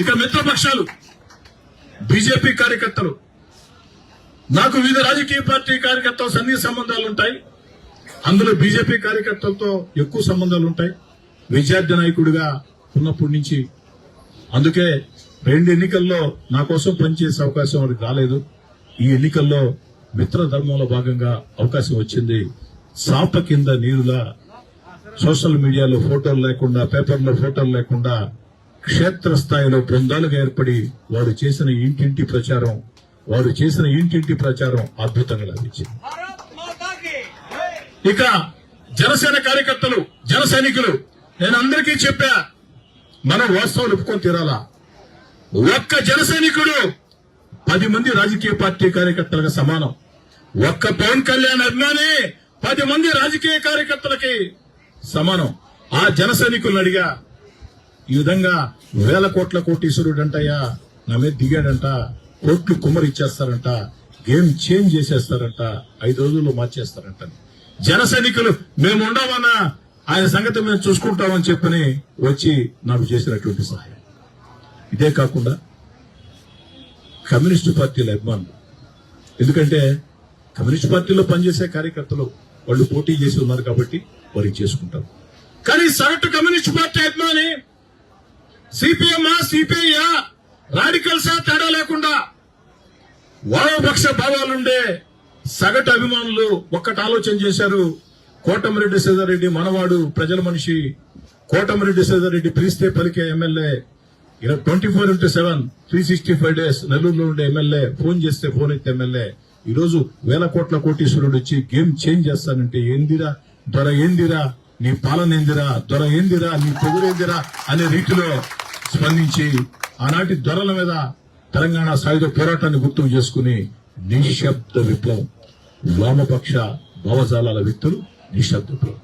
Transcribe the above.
ఇక మిత్రపక్షాలు బీజేపీ కార్యకర్తలు నాకు వివిధ రాజకీయ పార్టీ కార్యకర్తలు సన్నిహిత సంబంధాలు ఉంటాయి. అందులో బీజేపీ కార్యకర్తలతో ఎక్కువ సంబంధాలు ఉంటాయి. విద్యార్థి నాయకుడిగా ఉన్నప్పటి నుంచి. అందుకే రెండు ఎన్నికల్లో నా కోసం పనిచేసే అవకాశం వారికి రాలేదు. ఈ ఎన్నికల్లో మిత్ర ధర్మంలో భాగంగా అవకాశం వచ్చింది. సాప కింద నీరులా సోషల్ మీడియాలో ఫోటోలు లేకుండా పేపర్లో ఫోటోలు లేకుండా క్షేత్రస్థాయిలో బృందాలుగా ఏర్పడి వారు చేసిన ఇంటింటి ప్రచారం వారు చేసిన ఇంటింటి ప్రచారం అద్భుతంగా లభించింది. ఇక జనసేన కార్యకర్తలు జన సైనికులు నేను అందరికీ చెప్పా మనం వాస్తవం ఒప్పుకొని తీరాలా? ఒక్క జన సైనికుడు పది మంది రాజకీయ పార్టీ కార్యకర్తలకు సమానం. ఒక్క పవన్ కళ్యాణ్ అభిమాని పది మంది రాజకీయ కార్యకర్తలకి సమానం. ఆ జన సైనికులను అడిగా ఈ విధంగా వేల కోట్ల కోటీశ్వరుడు అంటయ్యా నా మీద దిగాడంట కోట్లు కుమ్మరి ఇచ్చేస్తారంట గేమ్ చేంజ్ చేసేస్తారంట ఐదు రోజుల్లో మార్చేస్తారంట. జన సైనికులు మేము ఉండమన్నా ఆయన సంగతి మేము చూసుకుంటామని చెప్పని వచ్చి నాకు చేసినటువంటి సహాయం. ఇదే కాకుండా కమ్యూనిస్టు పార్టీల అభిమానులు. ఎందుకంటే కమ్యూనిస్ట్ పార్టీలో పనిచేసే కార్యకర్తలు వాళ్ళు పోటీ చేసి ఉన్నారు కాబట్టి వారికి చేసుకుంటారు. కానీ సగటు కమ్యూనిస్ట్ పార్టీ అభిమాని సిపిఎం సిపిఐ రాడికల్సా తేడా లేకుండా వామపక్ష భావాలుండే సగటు అభిమానులు ఒక్కటి ఆలోచన చేశారు. కోటమిరెడ్డి సీతారెడ్డి మనవాడు ప్రజల మనిషి. కోటమిరెడ్డి సీతారెడ్డి పిలిస్తే పలికే MLA. Twenty four into seven three sixty five days నెల్లూరులో ఉండే ఎమ్మెల్యే. ఫోన్ చేస్తే ఫోన్ ఎత్తే ఎమ్మెల్యే. ఈరోజు వేల కోట్ల కోటీశ్వరుడు వచ్చి గేమ్ చేంజ్ చేస్తానంటే ఏందిరా? ధర ఏందిరా? నీ పాలన ఏందిరా దొర ఏందిరా నీ పొగురేందిరా అనే రీతిలో స్పందించి ఆనాటి దొరల మీద తెలంగాణ సాయుధ పోరాటాన్ని గుర్తు చేసుకుని నిశ్శబ్ద విప్లవం. వామపక్ష భావజాలాల వ్యక్తులు నిశ్శబ్ద విప్లవం.